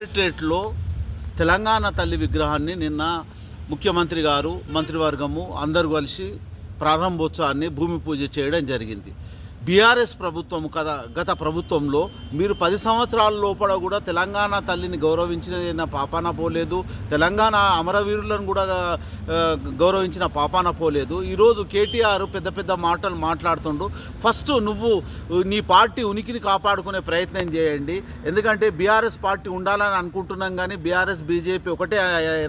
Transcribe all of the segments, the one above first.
కలెక్టరేట్లో తెలంగాణ తల్లి విగ్రహాన్ని నిన్న ముఖ్యమంత్రి గారు మంత్రివర్గము అందరూ కలిసి ప్రారంభోత్సవాన్ని భూమి పూజ చేయడం జరిగింది. బీఆర్ఎస్ ప్రభుత్వం కదా గత ప్రభుత్వంలో మీరు పది సంవత్సరాల లోపల కూడా తెలంగాణ తల్లిని గౌరవించిన పాపాన పోలేదు తెలంగాణ అమరవీరులను కూడా గౌరవించిన పాపాన పోలేదు. ఈరోజు కేటీఆర్ పెద్ద పెద్ద మాటలు మాట్లాడుతుండు. ఫస్ట్ నువ్వు నీ పార్టీ ఉనికిని కాపాడుకునే ప్రయత్నం చేయండి. ఎందుకంటే బీఆర్ఎస్ పార్టీ ఉండాలని అనుకుంటున్నాం కానీ బీఆర్ఎస్ బీజేపీ ఒకటే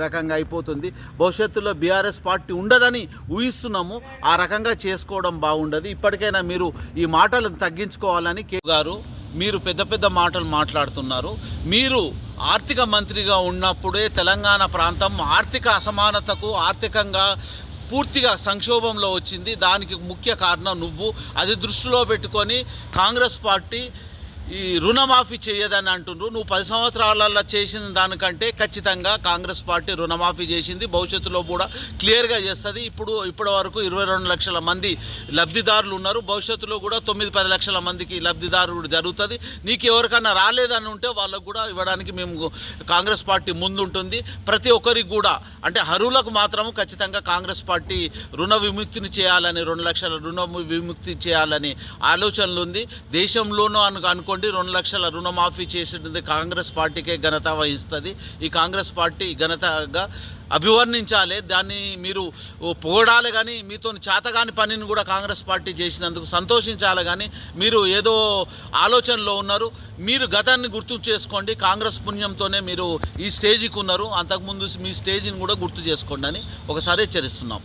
రకంగా అయిపోతుంది. భవిష్యత్తులో బీఆర్ఎస్ పార్టీ ఉండదని ఊహిస్తున్నాము. ఆ రకంగా చేసుకోవడం బాగుండదు. ఇప్పటికైనా మీరు ఈ మాటలను తగ్గించుకోవాలని కే గారు మీరు పెద్ద పెద్ద మాటలు మాట్లాడుతున్నారు. మీరు ఆర్థిక మంత్రిగా ఉన్నప్పుడే తెలంగాణ ప్రాంతం ఆర్థిక అసమానతకు ఆర్థికంగా పూర్తిగా సంక్షోభంలో వచ్చింది. దానికి ముఖ్య కారణం నువ్వు. అది దృష్టిలో పెట్టుకొని కాంగ్రెస్ పార్టీ ఈ రుణమాఫీ చేయదని అంటుండ్రు. నువ్వు పది సంవత్సరాలలో చేసిన దానికంటే ఖచ్చితంగా కాంగ్రెస్ పార్టీ రుణమాఫీ చేసింది. భవిష్యత్తులో కూడా క్లియర్గా చేస్తుంది. ఇప్పుడు ఇప్పటి వరకు ఇరవై రెండు లక్షల మంది లబ్ధిదారులు ఉన్నారు. భవిష్యత్తులో కూడా తొమ్మిది పది లక్షల మందికి లబ్ధిదారు కూడా జరుగుతుంది. నీకు ఎవరికైనా రాలేదని ఉంటే వాళ్ళకు కూడా ఇవ్వడానికి మేము కాంగ్రెస్ పార్టీ ముందుంటుంది. ప్రతి ఒక్కరికి కూడా అంటే అర్హులకు మాత్రము ఖచ్చితంగా కాంగ్రెస్ పార్టీ రుణ విముక్తిని చేయాలని రెండు లక్షల రుణ విముక్తి చేయాలని ఆలోచనలు ఉంది దేశంలోనూ అనుకో తీసుకోండి. రెండు లక్షల రుణమాఫీ చేసినది కాంగ్రెస్ పార్టీకే ఘనత వహిస్తుంది. ఈ కాంగ్రెస్ పార్టీ ఘనతగా అభివర్ణించాలి. దాన్ని మీరు పొగడాలి కానీ మీతో చేతగాని పనిని కూడా కాంగ్రెస్ పార్టీ చేసినందుకు సంతోషించాలి కానీ మీరు ఏదో ఆలోచనలో ఉన్నారు. మీరు గతాన్ని గుర్తు చేసుకోండి. కాంగ్రెస్ పుణ్యంతోనే మీరు ఈ స్టేజ్కి ఉన్నారు. అంతకుముందు మీ స్టేజ్ని కూడా గుర్తు చేసుకోండి అని ఒకసారి హెచ్చరిస్తున్నాం.